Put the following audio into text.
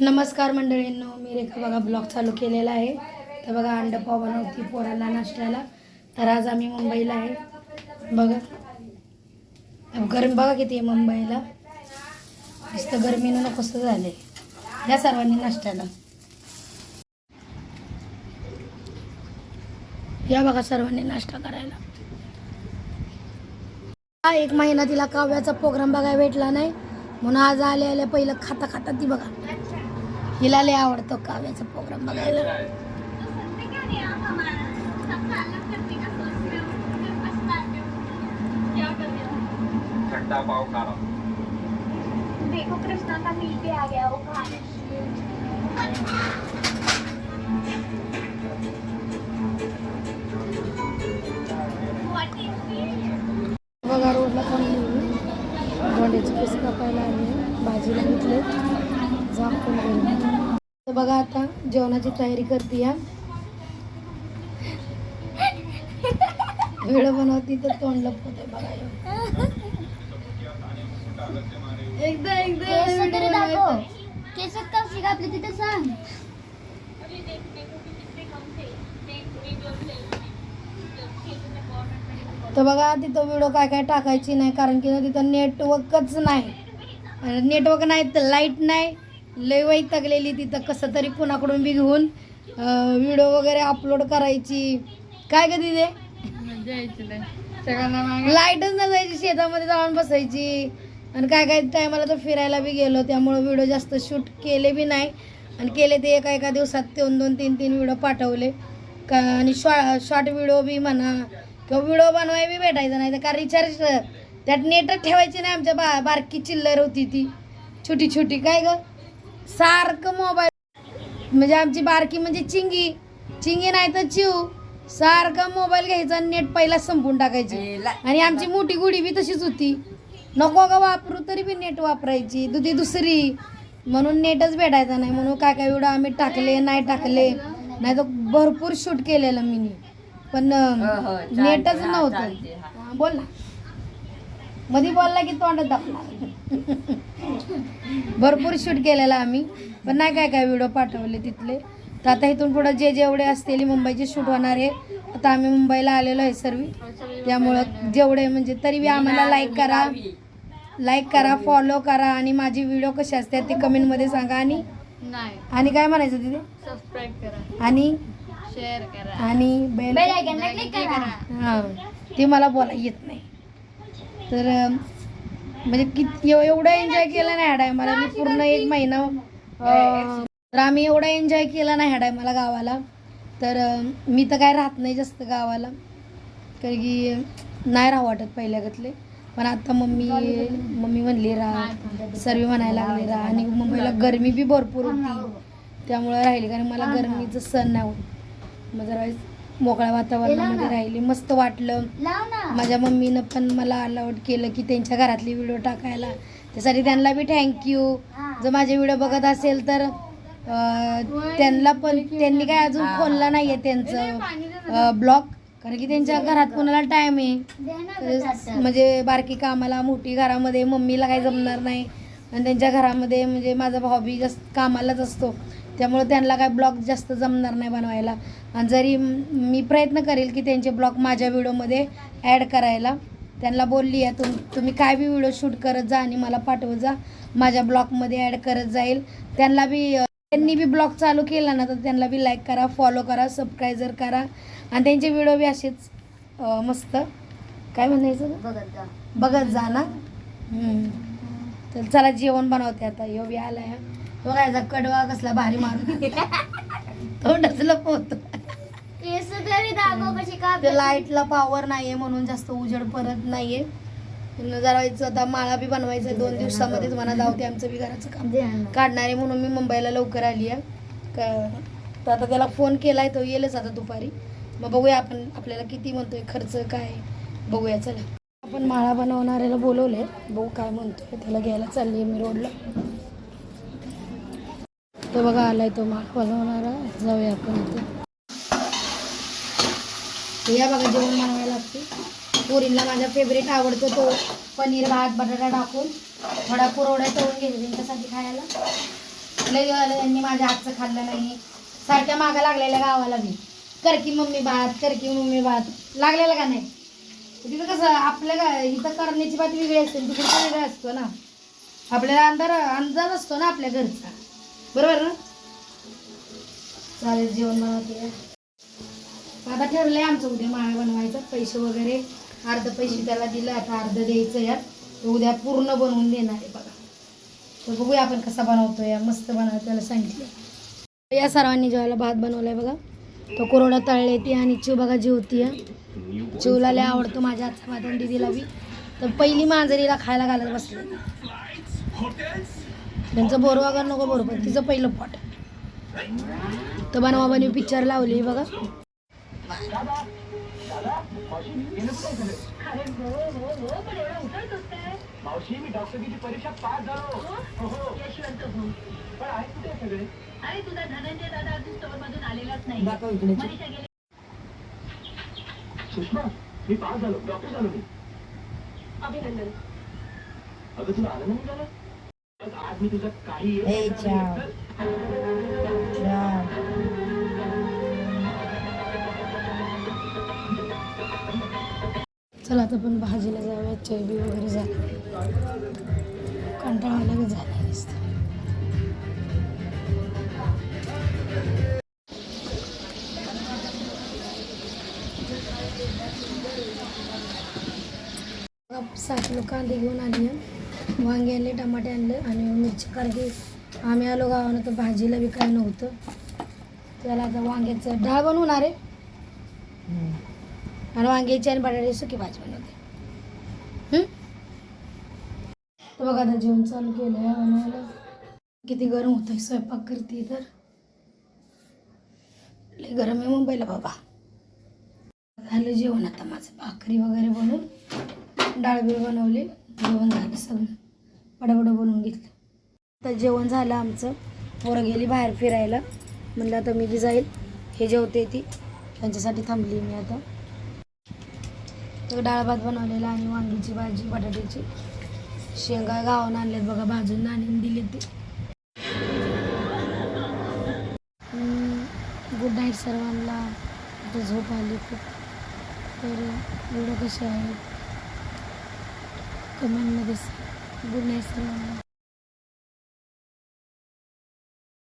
नमस्कार मंडळींनो मी रेखा बघा ब्लॉग चालू केलेला आहे. तर बघा अंड पाव बनवती पोरांना नाश्त्याला. तर आज आम्ही मुंबईला आहे. बघा. गरम बघा किती आहे मुंबईला. नुसतं गरमीनं झालं आहे या सर्वांनी नाश्त्याला. या बघा सर्वांनी नाश्ता करायला. हा एक महिना तिला काव्याचा प्रोग्राम बघायला भेटला नाही. म्हणून आज आले आले पहिलं खाता खाता ती बघा. हिला लय आवडतो काव्याचा प्रोग्राम बघायला. ठंडा पाव खा रहा देखो कृष्णा का मिल के आ गया वो खाने बघा रोडला थांबली गोंड्याची पीस कापायला आली भाजीला घेतले झाकून गेली तर बघा आता जेवणाची तयारी करते या. वेळ बनवती तर तोंड लपवते बघा. एकदा एकदा केस कशी कापली तिथे सांग. तर बघा तिथं व्हिडिओ काय काय टाकायची नाही कारण की तिथं नेटवर्कच नाही. नेटवर्क नाही तर लाइट नाही. लय वैतागलेली तिथं कसं तरी कुणाकडून बी घेऊन व्हिडिओ वगैरे अपलोड करायची. काय ग तिथे लाईटच नसायची शेतामध्ये जाऊन बसायची. आणि काय काय टायमाला तर फिरायला बी गेलो त्यामुळं व्हिडिओ जास्त शूट केले बी नाही. आणि केले ते एका एका दिवसात दोन दोन तीन तीन व्हिडिओ पाठवले. का आणि शॉ शॉर्ट व्हिडिओ बी म्हणा किंवा व्हिडिओ बनवाय बी भेटायचं नाही तर कारण रिचार्ज त्यात नेटच ठेवायची नाही आमच्या बा बारकी चिल्लर होती ती. छोटी छोटी. काय गं? सारखं मोबाईल. म्हणजे आमची बारकी म्हणजे चिंगी. चिंगी नाही तर चिव सारखा मोबाईल घ्यायचा आणि नेट पहिला संपून टाकायची. आणि आमची मोठी गुढी बी तशीच होती. नको का वापरू तरी बी नेट वापरायची. दुधी दुसरी. म्हणून नेटच भेटायचा नाही. म्हणून काय काय व्हिडिओ आम्ही टाकले नाही टाकले. नाही तर भरपूर शूट केलेलं मी पण नेटच नव्हतं. बोल मध्ये बोलला की तोंडात दाखला भरपूर शूट केलेला आम्ही. पण नाही काय काय व्हिडिओ पाठवले तिथले. तर आता इथून पुढं जे जेवढे असतील मुंबईचे शूट होणार आहे. आता आम्ही मुंबईला आलेलो आहे सर्व. त्यामुळं जेवढे म्हणजे तरी बी आम्हाला लाईक करा. लाईक करा फॉलो करा आणि माझी व्हिडिओ कशी असतात ते कमेंटमध्ये सांगा. आणि आणि काय म्हणायचं तिथे? सबस्क्राईब करा. आणि शेअर करा. आणि बेल बेल आयकॉनला क्लिक करा. हां. ते मला बोला येत नाही. तर म्हणजे किती एवढा एवढं एन्जॉय केलं नाही ह्या टायमाला मी पूर्ण एक महिना तर आम्ही एवढा एन्जॉय केला नाही ह्या टायमाला गावाला. तर मी तर काय राहत नाही जास्त गावाला. कारण की नाही राहू वाटत पहिल्यागतले. पण आता मम्मी मम्मी म्हणली राहा. सर्व म्हणायला लागले राहा. आणि मुंबईला गरमी बी भरपूर होती. त्यामुळे राहिली. कारण मला गरमीचं सण नाही होत. मग जरा मोकळ्या वातावरणामध्ये राहिली मस्त वाटलं. माझ्या मम्मीनं पण मला अलाउड केलं की त्यांच्या घरातली व्हिडिओ टाकायला. त्यासाठी त्यांना बी थँक्यू जर माझे व्हिडिओ बघत असेल तर त्यांना पण त्यांनी काय अजून खोललं नाही आहे त्यांचं ब्लॉग कारण की त्यांच्या घरात कोणाला टाईम आहे. म्हणजे बारकी कामाला मोठी घरामध्ये मम्मीला काही जमणार नाही. आणि त्यांच्या घरामध्ये म्हणजे माझा भाऊ बी जास्त कामालाच असतो. त्यामुळे त्यांना काय ब्लॉग जास्त जमणार नाही बनवायला. आणि जरी म- प्रयत्न करेल की त्यांचे ब्लॉग माझ्या व्हिडिओमध्ये ॲड करायला. त्यांना बोलली आहे तुम तुम्ही काय बी व्हिडिओ शूट करत जा आणि मला पाठवत जा. माझ्या ब्लॉगमध्ये ॲड करत जाईल. त्यांना बी त्यांनी बी ब्लॉग चालू केला ना तर त्यांना बी लाईक करा फॉलो करा सबस्क्रायबर करा. आणि त्यांचे व्हिडिओ बी असेच मस्त. काय म्हणायचं? बघत जा. बघत जा ना. तर चला जेवण बनवते आता. यो बी आलाय बघायचा कडवा कसला भारी मारून तोंडच लपवतो केस तरी दाखव कशी ते लाईटला पॉवर नाहीये म्हणून जास्त उजेड पडत नाहीये. पण जरा इथं आता माळा बी बनवायचा दोन दिवसामध्येच म्हणा जाऊ ते आमचं बी घराचं काम. काढणार आहे म्हणून मी मुंबईला लवकर आली आहे. का तर आता त्याला फोन केलाय तो येईलच आता दुपारी. मग बघूया आपण आपल्याला किती म्हणतोय खर्च काय बघूया चला. आपण माळा बनवणाऱ्याला बोलवले बघू काय म्हणतोय त्याला घ्यायला चालली मी रोडला. तो बघा आलाय तो माळा बनवणारा जाऊया आपण इथे. या बघा जेवण बनवायला लागते पोरींना माझा फेवरेट आवडतो तो पनीर भात बटाटा टाकून थोडा पुरवडा तळून घेते त्यांच्यासाठी खायला. लय आलं त्यांनी माझ्या हातचं खाल्लं नाही. सारख्या मागं लागलेल्या गावाला मी. करकी मम्मी भात करकी मम्मी भात. लागलेला का नाही? तिथं कसं आपल्या का इथं करण्याची बात वेगळी असते तिकडे वेगळा असतो ना. आपल्याला अंदाज अंदाज असतो ना आपल्या घरचा. बरोबर ना? चालेल जेवण बनवते आता ठरलंय आमचं उद्या माळ बनवायचं. पैसे वगैरे अर्ध पैसे त्याला दिलं आता अर्ध द्यायचं यात तो उद्या पूर्ण बनवून देणार आहे बघा. तर बघूया आपण कसा बनवतोय मस्त बनवतो त्याला सांगितलं. या सर्वांनी जेवायला भात बनवलाय बघा तो कोरडा तळले ती आणि चिव बघा जेवती चिवला लय आवडतो माझ्या आजचा भात आणि दिदीला बी. तर पहिली मांजरीला खायला घालत बसले. त्यांचं बोरवागर नको बोर पण तिचं पहिलं पोट तर बनवा बनवी पिक्चर लावली बघा. मावशी मी डॉक्टरची परीक्षा पास झालो. पण आहे कुठे सगळे? अरे तुझा धनंजय दादा अजून स्टोर मधून आलेलाच नाही. दाखव इकडे मनीषा गेली. सुषमा मी पास झालो. डॉक्टर झालो मी. अभिनंदन. अगं तुला आनंद नाही झाला? काही ए, चाव. चला आता पण भाजीला जाऊया चैबी वगैरे झाली कंटाळा लगेच झाला. बघा, सात किलो कांदे घेऊन आली आहे वांगे आणले टमाटे आणले आणि मिरची कारण की आम्ही आलो गावानं तर भाजीला बी काय नव्हतं. त्याला आता वांग्याचं डाळ बनवणार आहे. आणि वांग्याची आणि बटाट्याची सुकी भाजी बनवते? तर बघा आता जेवण चालू केलं आहे बनवायला किती गरम होत आहे स्वयंपाक करते तर. लय गरम आहे मुंबईला बाबा. झालं जेवण आता माझं भाकरी वगैरे बनवून. डाळ बीळ बनवली. जेवण झालं सगळं. बडाबडं बनवून घेतलं. आता जेवण झालं आमचं. पोरं गेली बाहेर फिरायला. म्हणलं आता मी बी जाईल. हे जेवते ती. त्यांच्यासाठी थांबली मी आता. तर डाळ भात बनवलेला आणि वांगीची भाजी बटाट्याची. शेंगा गावानं आणल्यात बघा. भाजून आणून दिले ते. गुड नाईट सर्वांना. झोप आली खूप. तर व्हिडिओ कसे आहेत कमेंटमध्ये गुड नाईट सर्वांना